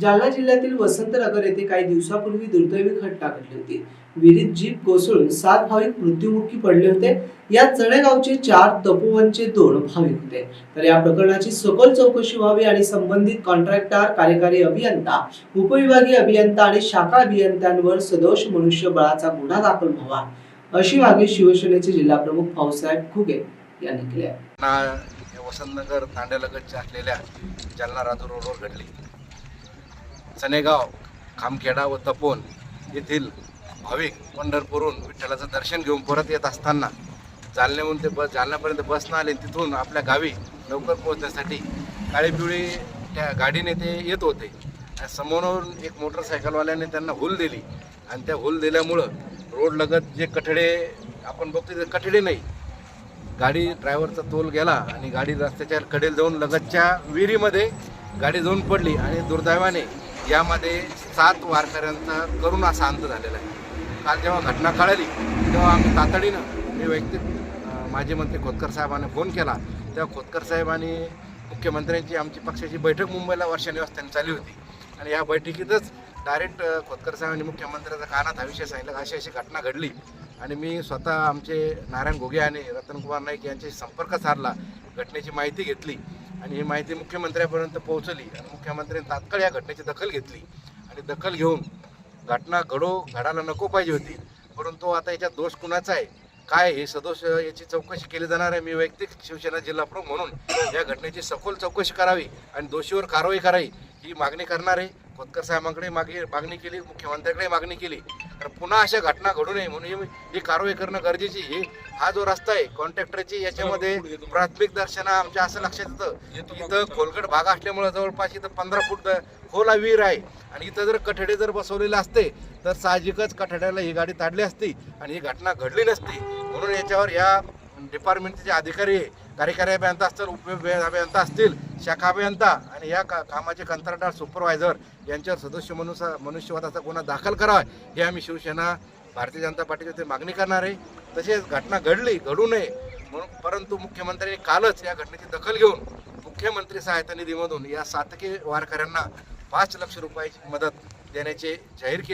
जालना जिल्ह्यातील वसंतनगर येथे काही दिवसापूर्वी दुर्दैवी घटना घडली होती. विहिरीत जीप कोसळून सात भाविक मृत्युमुखी पडले होते. या चणेगावचे चार तपोवनचे दोन भाविक होते. तर या प्रकरणाची सखोल चौकशी व्हावी आणि संबंधित कॉन्ट्रॅक्टर कार्यकारी अभियंता उपविभागीय अभियंता आणि शाखा अभियंत्यांवर सदोष मनुष्यबळाचा गुन्हा दाखल व्हावा. अशी मागणी शिवसेनेचे जिल्हाप्रमुख भाऊसाहेब खुगे यांनी केली आहे. वसंतनगर तांड्यालगतच्या असलेल्या जालना राजू रोडवर घडली. चनेगाव खामखेडा व तपोन येथील भाविक पंढरपूरहून विठ्ठलाचं दर्शन घेऊन परत येत असताना जालन्याहून ते बस जालन्यापर्यंत बस न आले तिथून आपल्या गावी लवकर पोहोचण्यासाठी काळी पिवळी त्या गाडीने ते येत होते. आणि समोरून एक मोटरसायकलवाल्याने त्यांना हुल दिली. आणि त्या हुल दिल्यामुळं रोड लगत जे कठडे आपण बघतो ते कठडे नाही. गाडी ड्रायव्हरचा तोल गेला आणि गाडी रस्त्याच्या कडेला जाऊन लगतच्या विहिरीमध्ये गाडी जाऊन पडली आणि दुर्दैवाने यामध्ये सात वारकऱ्यांचा करुण असा अंत झालेला आहे. काल जेव्हा घटना कळली तेव्हा आम्ही तातडीनं मी वैयक्तिक माजी मंत्री खोतकर साहेबांना फोन केला. तेव्हा खोतकर साहेबांनी मुख्यमंत्र्यांची आमची पक्षाची बैठक मुंबईला वर्षानिवास त्यांनी चालली होती. आणि या बैठकीतच डायरेक्ट खोतकर साहेबांनी मुख्यमंत्र्याचा कानात हा विषय सांगितला अशी अशी घटना घडली. आणि मी स्वतः आमचे नारायण घोगे आणि रतनकुमार नाईक यांच्याशी संपर्क साधला घटनेची माहिती घेतली. आणि ही माहिती मुख्यमंत्र्यापर्यंत पोहोचली आणि मुख्यमंत्र्यांनी तात्काळ या घटनेची दखल घेतली. आणि दखल घेऊन घटना घडो घडायला नको पाहिजे होती. परंतु आता याच्यात दोष कुणाचा आहे? काय हे सदोष याची चौकशी केली जाणार आहे? मी वैयक्तिक शिवसेना जिल्हा प्रमुख म्हणून या घटनेची सखोल चौकशी करावी आणि दोषीवर कारवाई करावी ही मागणी करणार आहे. खोतकर साहेबांकडे मागे मागणी केली मुख्यमंत्र्यांकडे मागणी केली. तर पुन्हा अशा घटना घडू नये म्हणून ही ही कारवाई करणं गरजेची आहे. हा जो रस्ता आहे कॉन्ट्रॅक्टरची याच्यामध्ये प्राथमिक दर्शना आमच्या असं लक्षात येतं. इथं खोलगट भाग असल्यामुळे जवळपास इथं पंधरा फूट खोला विहीर आहे. आणि इथं जर कठडे जर बसवलेले असते तर साहजिकच कठड्याला ही गाडी ताडली असती आणि ही घटना घडली नसती. म्हणून याच्यावर या डिपार्टमेंटचे जे अधिकारी आहे कार्यकारी अभियंता असतील उप अभियंता असतील शाखा अभियंता आणि या का कामाचे कंत्राटदार सुपरवायझर यांच्यावर सदस्य मनुष्य मनुष्यवादाचा गुन्हा दाखल करावा हे आम्ही शिवसेना भारतीय जनता पार्टीच्या ते मागणी करणार आहे. तसेच घटना घडली घडू नये म्हणून परंतु मुख्यमंत्र्यांनी कालच या घटनेची दखल घेऊन मुख्यमंत्री सहायता निधीमधून या सातके वारकऱ्यांना पाच लक्ष रुपयाची मदत देण्याचे जाहीर केले.